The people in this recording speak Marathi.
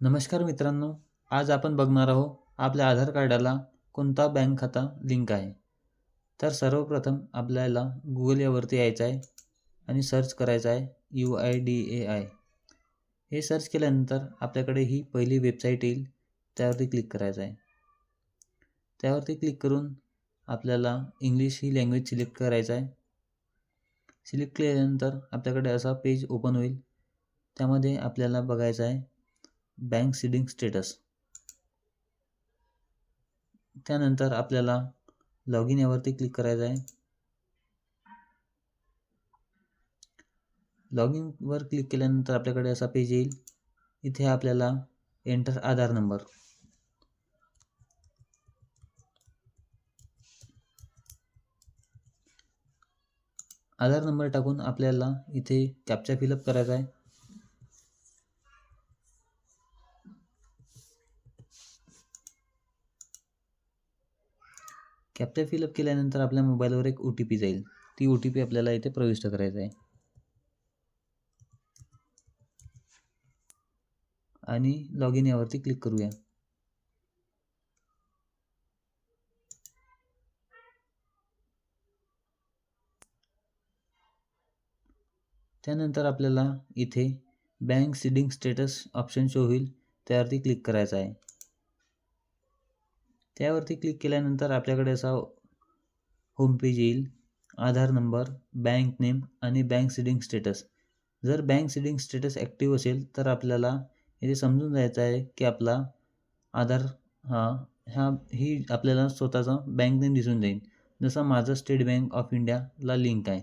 नमस्कार मित्रांनो आज आपण बघणार आहोत आपल्या आधार कार्डाला कोणता बँक खाता लिंक आहे. तर सर्वप्रथम आपल्याला गुगल यावरती यायचं आहे आणि सर्च करायचं आहे U I D A I हे सर्च केल्यानंतर आपल्याकडे ही पहिली वेबसाईट येईल त्यावरती क्लिक करायचं आहे. त्यावरती क्लिक करून आपल्याला इंग्लिश ही लँग्वेज सिलेक्ट करायचं आहे. सिलेक्ट केल्यानंतर आपल्याकडे असा पेज ओपन होईल त्यामध्ये आपल्याला बघायचं आहे बँक सीडिंग स्टेटस त्यानंतर आपल्याला लॉग इन यावरती क्लिक करायचं आहे. लॉग इनवर क्लिक केल्यानंतर आपल्याकडे असा पेज येईल. इथे आपल्याला enter Aadhaar number Aadhaar number टाकून आपल्याला इथे कॅप्चा फिलअप करायचा आहे. कॅप्चा फिलअप केल्यानंतर आपल्या मोबाईलवर एक ओ टी पी जाईल. ती ओ टी पी आपल्याला इथे प्रविष्ट करायचं आहे आणि लॉग इन यावरती क्लिक करूया. त्यानंतर आपल्याला इथे bank seeding status option show होईल. त्यावरती क्लिक करायचं आहे त्यावरती क्लिक केल्यानंतर आपल्याकडे असा होम पेज येईल. आधार नंबर बँक नेम आणि बँक सिडिंग स्टेटस जर बँक सिडिंग स्टेटस ॲक्टिव्ह असेल तर आपल्याला इथे समजून जायचं आहे की आपला आधार हा ह्या ही आपल्याला स्वतःचा बँक नेम दिसून जाईल. जसं माझं स्टेट बँक ऑफ इंडियाला लिंक आहे.